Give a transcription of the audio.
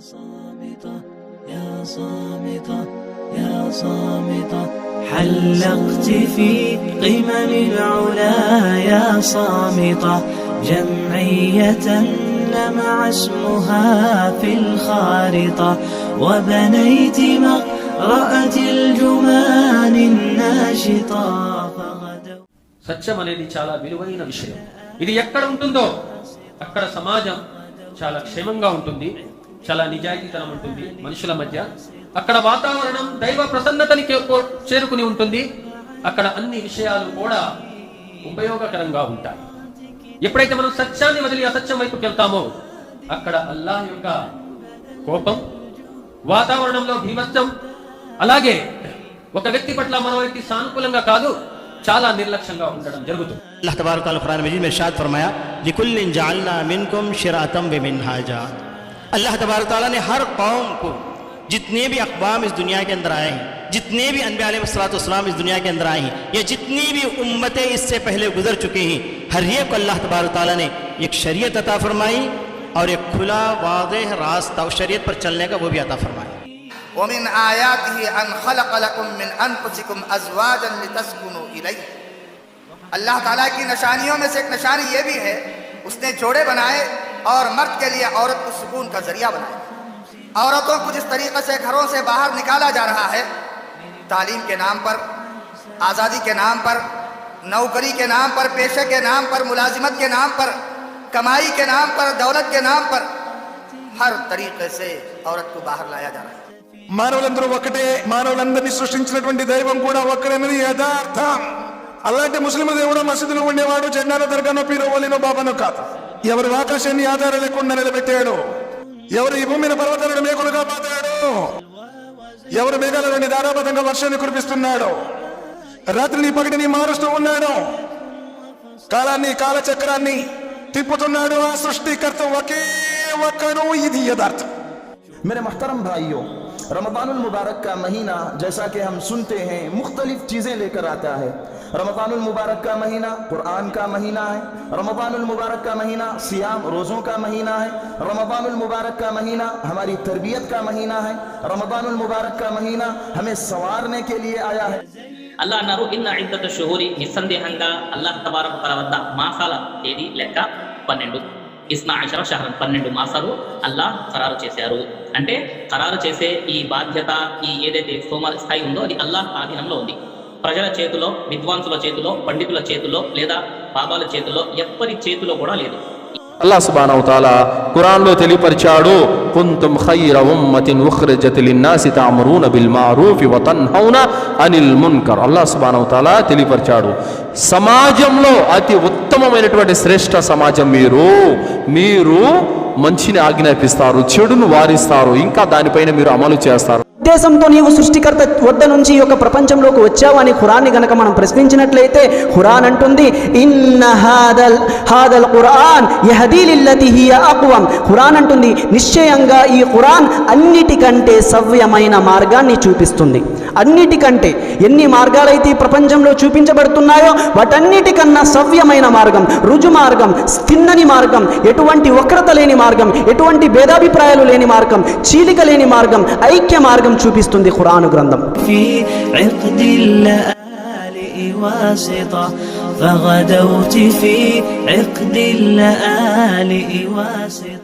صامتة يا صامتة يا صامتة حلقت في قمم العلا يا صامتة جمعية لمع اسمها في الخارطة وبنيت مقرأة الجمان الناشطة فغدوا సత్యం అనేది చాలా విలువైన విషయం ఇది ఎక్కడ ఉంటుందో అక్కడ సమాజం చాలా క్షేమంగా ఉంటుంది చాలా నిజాయితీతనం ఉంటుంది మనుషుల మధ్య. అక్కడ వాతావరణం దైవ ప్రసన్నతని చేరుకుని ఉంటుంది. అక్కడ అన్ని విషయాలు కూడా ఉపయోగకరంగా ఉంటాయి. ఎప్పుడైతే మనం సత్యాన్ని వదిలి అసత్యం వైపుకి వెళ్తామో అక్కడ అల్లాహ్ యొక్క కోపం వాతావరణంలో భీమత్వం అలాగే ఒక వ్యక్తి పట్ల మన వ్యక్తి సానుకూలంగా కాదు చాలా నిర్లక్ష్యంగా ఉండడం జరుగుతుంది. అల్లాహ్ తబారకాల ప్రారంభించి మీరు ఫర్మాయా లికుల్లిన్ జాల్నా మిన్కుమ్ షిరాతం హాజా اللہ تبارک تعالیٰ نے ہر قوم کو جتنے بھی اقوام اس دنیا کے اندر آئے ہیں، جتنے بھی انبیاء علیہ السلاۃ والسلام اس دنیا کے اندر آئے ہیں، یا جتنی بھی امتیں اس سے پہلے گزر چکی ہیں، ہر ایک کو اللہ تبارک تعالیٰ نے ایک شریعت عطا فرمائی اور ایک کھلا واضح راستہ اور شریعت پر چلنے کا وہ بھی عطا فرمایا ومن آیاته ان خلق لكم من انفسكم ازواجا لتسكنوا الیہ۔ اللہ تعالیٰ کی نشانیوں میں سے ایک نشانی یہ بھی ہے، اس نے جوڑے بنائے اور مرد کے لیے عورت کو سکون کا ذریعہ بنائے۔ عورتوں کو جس طریقے سے گھروں سے باہر نکالا جا رہا ہے، تعلیم کے نام پر، آزادی کے نام پر، نوکری کے نام پر، پیشے کے نام پر، ملازمت کے نام پر، کمائی کے نام پر، دولت کے نام پر، ہر طریقے سے عورت کو باہر لایا جا رہا ہے۔ మానవులందరూ ఒకటే، మానవులందరినీ సృష్టించినటువంటి దైవం కూడా ఒక్కడనేది యథార్థం. అలాంటి ముస్లిం దేవుడు మసీదులో ఉండేవాడు జెండాను దర్గానో పీరో వాళ్ళనో బాబానో కాదు ఎవరు ఆకాశాన్ని ఆధారం లేకుండా నిలబెట్టాడు ఎవరు ఈ భూమిని పర్వతాలను మేకులుగా పాతాడు ఎవరు మేఘాల నుండి ధారాబద్ధంగా వర్షాన్ని కురిపిస్తున్నాడు రాత్రిని పగటిని మారుస్తూ ఉన్నాడు కాలాన్ని కాలచక్రాన్ని తిప్పుతున్నాడు ఆ సృష్టికర్త ఒకే ఒక్కడు ఇది యథార్థం मेरे मोहतरम भाइयों رمضان المبارک کا مہینہ جیسا کہ ہم سنتے ہیں، مختلف چیزیں لے کر آتا ہے۔ رمضان المبارک کا مہینہ قرآن کا مہینہ ہے۔ رمضان المبارک کا مہینہ سیام روزوں کا مہینہ ہے۔ رمضان المبارک کا مہینہ ہماری تربیت کا مہینہ ہے۔ رمضان المبارک کا مہینہ ہمیں سنوارنے کے لیے آیا ہے۔ اللہ نارو ان عدت شہوری نسندیہنگا اللہ تبارک تعالی వద్ద మాసాల తేదీ లెక్క 12 ఇస్నా అషర షహరన్ పన్నెండు మాసాలు అల్లాహ్ ఖరారు చేశారు. అంటే ఖరారు చేసే ఈ బాధ్యత ఈ ఏదైతే సోమ స్థాయి ఉందో అది అల్లాహ్ ఆధీనంలో ఉంది. ప్రజల చేతిలో విద్వాంసుల చేతిలో పండితుల చేతిలో లేదా బాబాల చేతిలో ఎవ్వరి చేతిలో కూడా లేదు. అల్లా సుబానవతాల ఖురాన్లో తెలియపరిచాడు కుంతుం ఖైర ఉమ్మతిన్ ఉఖ్రజత్ లిన్నాసి తామరూన బిల్ మారూఫి వ అనిల్ మున్కర్. అల్లా సుబానవతాల తెలియపరిచాడు. సమాజంలో అతి ఉత్తమమైనటువంటి శ్రేష్ఠ సమాజం మీరు. మీరు మంచిని ఆజ్ఞాపిస్తారు చెడును వారిస్తారు ఇంకా దానిపైన మీరు అమలు చేస్తారు. ఉద్దేశంతో నీవు సృష్టికర్త వద్ద నుంచి ఈ యొక్క ప్రపంచంలోకి వచ్చావు అని ఖురాన్ని గనక మనం ప్రశ్నించినట్లయితే ఖురాన్ అంటుంది ఇన్న హాదల్ హాదల్ ఖురాన్ యహదీలిల్లతి హియ అక్వం ఖురాన్ అంటుంది నిశ్చయంగా ఈ ఖురాన్ అన్నిటికంటే సవ్యమైన మార్గాన్ని చూపిస్తుంది. అన్నిటికంటే ఎన్ని మార్గాలైతే ఈ ప్రపంచంలో చూపించబడుతున్నాయో వాటన్నిటికన్నా సవ్యమైన మార్గం రుజు మార్గం తిన్నని మార్గం ఎటువంటి వక్రత లేని మార్గం ఎటువంటి భేదాభిప్రాయాలు లేని మార్గం చీలిక లేని మార్గం ఐక్య మార్గం చూపిస్తుంది ఖురాను గ్రంథం في عقد اللآلئ واسطة فغدوت في عقد اللآلئ واسطة